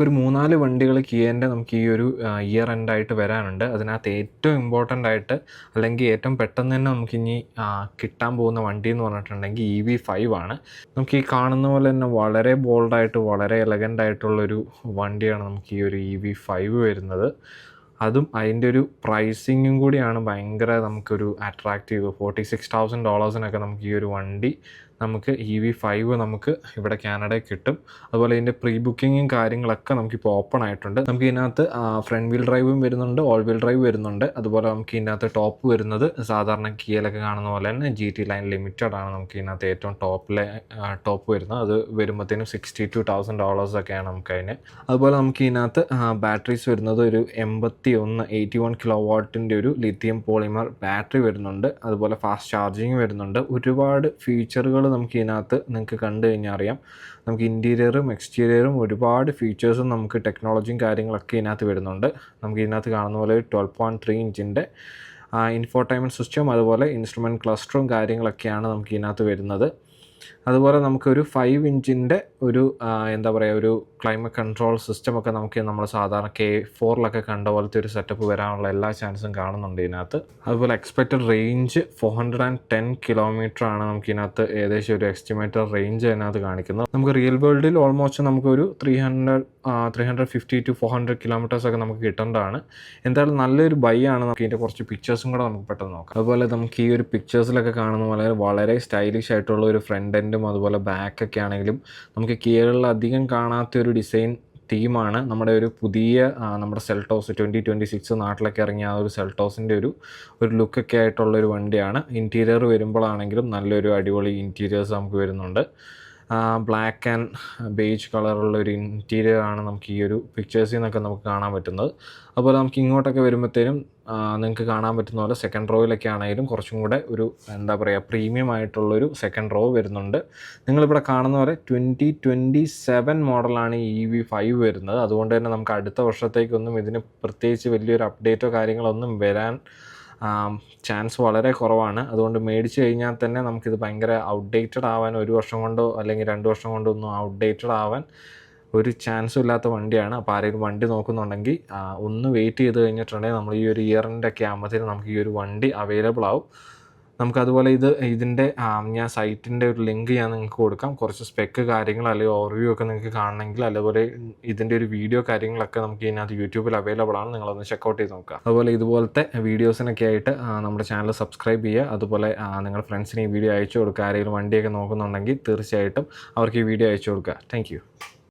നമുക്കൊരു മൂന്നാൽ വണ്ടികൾ കിയേന്റെ നമുക്ക് ഈ ഒരു ഇയർ എൻഡ് ആയിട്ട് വരാനുണ്ട്. അതിനകത്ത് ഏറ്റവും ഇമ്പോർട്ടന്റ് ആയിട്ട് അല്ലെങ്കിൽ ഏറ്റവും പെട്ടെന്ന് തന്നെ നമുക്ക് ഇനി കിട്ടാൻ പോകുന്ന വണ്ടി എന്ന് പറഞ്ഞിട്ടുണ്ടെങ്കിൽ ഇ വി ഫൈവ് ആണ്. നമുക്ക് ഈ കാണുന്ന പോലെ തന്നെ വളരെ ബോൾഡായിട്ട് വളരെ എലഗന്റ് ആയിട്ടുള്ളൊരു വണ്ടിയാണ് നമുക്ക് ഈ ഒരു ഇ വി ഫൈവ് വരുന്നത്. അതും അതിന്റെ ഒരു പ്രൈസിങ്ങും കൂടിയാണ് ഭയങ്കര നമുക്കൊരു അട്രാക്റ്റീവ് ഫോർട്ടി സിക്സ് തൗസൻഡ് ഡോളേഴ്സിനൊക്കെ നമുക്ക് ഈ ഒരു വണ്ടി നമുക്ക് ഇ വി ഫൈവ് നമുക്ക് ഇവിടെ കാനഡയിൽ കിട്ടും. അതുപോലെ ഇതിന്റെ പ്രീ ബുക്കിങ്ങും കാര്യങ്ങളൊക്കെ നമുക്കിപ്പോൾ ഓപ്പൺ ആയിട്ടുണ്ട്. നമുക്ക് ഇതിനകത്ത് ഫ്രണ്ട് വീൽ ഡ്രൈവും വരുന്നുണ്ട് ഓൾ വീൽ ഡ്രൈവ് വരുന്നുണ്ട്. അതുപോലെ നമുക്ക് ഇതിനകത്ത് ടോപ്പ് വരുന്നത് സാധാരണ കിയലൊക്കെ കാണുന്ന പോലെ തന്നെ ജി ടി ലൈൻ ലിമിറ്റഡ് ആണ് നമുക്ക് ഇതിനകത്ത് ഏറ്റവും ടോപ്പിലെ ടോപ്പ് വരുന്നത്. അത് വരുമ്പോഴത്തേനും സിക്സ്റ്റി ടു തൗസൻഡ് ഡോളേഴ്സ് ഒക്കെയാണ് നമുക്ക് അതിന്. അതുപോലെ നമുക്ക് ഇതിനകത്ത് ബാറ്ററീസ് വരുന്നത് ഒരു എൺപത്തി ഒന്ന് എയ്റ്റി വൺ കിലോ വാട്ടിന്റെ ഒരു ലിത്തിയം പോളിമർ ബാറ്ററി വരുന്നുണ്ട്. അതുപോലെ ഫാസ്റ്റ് ചാർജിങ് വരുന്നുണ്ട്. ഒരുപാട് ഫീച്ചറുകൾ നമുക്ക് ഇതിനകത്ത് നിങ്ങൾക്ക് കണ്ടു കഴിഞ്ഞാൽ അറിയാം. നമുക്ക് ഇന്റീരിയറും എക്സ്റ്റീരിയറും ഒരുപാട് ഫീച്ചേഴ്സും നമുക്ക് ടെക്നോളജിയും കാര്യങ്ങളൊക്കെ ഇതിനകത്ത് വരുന്നുണ്ട്. നമുക്ക് ഇതിനകത്ത് കാണുന്ന പോലെ ട്വൽവ് പോയിന്റ് ത്രീ ഇഞ്ചിന്റെ ഇൻഫോർടൈൻമെന്റ് സിസ്റ്റം അതുപോലെ ഇൻസ്ട്രുമെന്റ് ക്ലസ്റ്ററും കാര്യങ്ങളൊക്കെയാണ് നമുക്ക് ഇതിനകത്ത് വരുന്നത്. അതുപോലെ നമുക്കൊരു ഫൈവ് ഇഞ്ചിന്റെ ഒരു എന്താ പറയുക ഒരു ക്ലൈമറ്റ് കൺട്രോൾ സിസ്റ്റം ഒക്കെ നമുക്ക് നമ്മൾ സാധാരണ കെ ഫോറിലൊക്കെ കണ്ട പോലത്തെ ഒരു സെറ്റപ്പ് വരാനുള്ള എല്ലാ ചാൻസും കാണുന്നുണ്ട് ഇതിനകത്ത്. അതുപോലെ expected range four hundred and ten kilometre ആണ് നമുക്ക് ഇതിനകത്ത് ഏകദേശം ഒരു എസ്റ്റിമേറ്റഡ് റേഞ്ച് അതിനകത്ത് കാണിക്കുന്നത്. നമുക്ക് റിയൽ വേൾഡിൽ ഓൾമോസ്റ്റ് നമുക്കൊരു three hundred three hundred fifty to four hundred kilometres ഒക്കെ നമുക്ക് കിട്ടേണ്ടതാണ്. എന്തായാലും നല്ലൊരു ബൈ ആണ് നമുക്ക് ഇതിന്റെ കുറച്ച് പിക്ചേഴ്സും കൂടെ നമുക്ക് പെട്ടെന്ന് നോക്കാം. അതുപോലെ നമുക്ക് ഈ ഒരു പിക്ചേഴ്സിലൊക്കെ കാണുന്ന പോലെ വളരെ സ്റ്റൈലിഷ് ആയിട്ടുള്ള ഒരു ഫ്രണ്ട് എൻഡും അതുപോലെ ബാക്ക് ഒക്കെ ആണെങ്കിലും നമുക്ക് കേരളത്തിൽ അധികം കാണാത്ത ഒരു ഡിസൈൻ തീമാണ് നമ്മുടെ ഒരു പുതിയ നമ്മുടെ സെൽട്ടോസ് ട്വന്റി ട്വന്റി സിക്സ് നാട്ടിലൊക്കെ ഇറങ്ങിയ ആ ഒരു സെൽട്ടോസിന്റെ ഒരു ഒരു ലുക്കൊക്കെ ആയിട്ടുള്ളൊരു വണ്ടിയാണ്. ഇന്റീരിയർ വരുമ്പോഴാണെങ്കിലും നല്ലൊരു അടിപൊളി ഇന്റീരിയേഴ്സ് നമുക്ക് വരുന്നുണ്ട്. ബ്ലാക്ക് ആൻഡ് ബേജ് കളറുള്ള ഒരു ഇന്റീരിയർ ആണ് നമുക്ക് ഈ ഒരു പിക്ചേഴ്സിൽ നിന്നൊക്കെ നമുക്ക് കാണാൻ പറ്റുന്നത്. അതുപോലെ നമുക്ക് ഇങ്ങോട്ടൊക്കെ വരുമ്പോഴത്തേനും നിങ്ങൾക്ക് കാണാൻ പറ്റുന്ന പോലെ സെക്കൻഡ് റോയിലൊക്കെ ആണെങ്കിലും കുറച്ചും കൂടെ ഒരു എന്താ പറയുക പ്രീമിയം ആയിട്ടുള്ളൊരു സെക്കൻഡ് റോ വരുന്നുണ്ട്. നിങ്ങളിവിടെ കാണുന്ന പോലെ ട്വന്റി ട്വന്റി സെവൻ മോഡലാണ് ഇ വി ഫൈവ് വരുന്നത്. അതുകൊണ്ട് തന്നെ നമുക്ക് അടുത്ത വർഷത്തേക്കൊന്നും ഇതിന് പ്രത്യേകിച്ച് വലിയൊരു അപ്ഡേറ്റോ കാര്യങ്ങളൊന്നും വരാൻ ചാൻസ് വളരെ കുറവാണ്. അതുകൊണ്ട് മേടിച്ച് കഴിഞ്ഞാൽ തന്നെ നമുക്കിത് ഭയങ്കര ഔട്ട്ഡേറ്റഡ് ആവാൻ ഒരു വർഷം കൊണ്ടോ അല്ലെങ്കിൽ രണ്ട് വർഷം കൊണ്ടോ ഒന്നും ഔട്ട്ഡേറ്റഡ് ആവാൻ ഒരു ചാൻസും ഇല്ലാത്ത വണ്ടിയാണ്. അപ്പോൾ ആരെങ്കിലും വണ്ടി നോക്കുന്നുണ്ടെങ്കിൽ ഒന്ന് വെയിറ്റ് ചെയ്ത് കഴിഞ്ഞിട്ടുണ്ടെങ്കിൽ നമ്മൾ ഈ ഒരു ഇയറിന്റെ ഒക്കെ ആകുമ്പോഴത്തേനും നമുക്ക് ഈ ഒരു വണ്ടി അവൈലബിൾ ആവും. നമുക്കതുപോലെ ഇത് ഇതിന്റെ ഞാൻ സൈറ്റിന്റെ ഒരു ലിങ്ക് ഞാൻ നിങ്ങൾക്ക് കൊടുക്കാം. കുറച്ച് സ്പെക്ക് കാര്യങ്ങൾ അല്ലെങ്കിൽ ഓവർവ്യൂ ഒക്കെ നിങ്ങൾക്ക് കാണണമെങ്കിൽ അതുപോലെ ഇതിന്റെ ഒരു വീഡിയോ കാര്യങ്ങളൊക്കെ നമുക്ക് ഇതിനകത്ത് യൂട്യൂബിൽ അവൈലബിൾ ആണ്. നിങ്ങളൊന്ന് ചെക്കൗട്ട് ചെയ്ത് നോക്കുക. അതുപോലെ ഇതുപോലത്തെ വീഡിയോസിനൊക്കെ ആയിട്ട് നമ്മുടെ ചാനൽ സബ്സ്ക്രൈബ് ചെയ്യുക. അതുപോലെ നിങ്ങളുടെ ഫ്രണ്ട്സിന് ഈ വീഡിയോ അയച്ചു കൊടുക്കുക. ആരെങ്കിലും വണ്ടിയൊക്കെ നോക്കുന്നുണ്ടെങ്കിൽ തീർച്ചയായിട്ടും അവർക്ക് ഈ വീഡിയോ അയച്ചു കൊടുക്കുക. താങ്ക്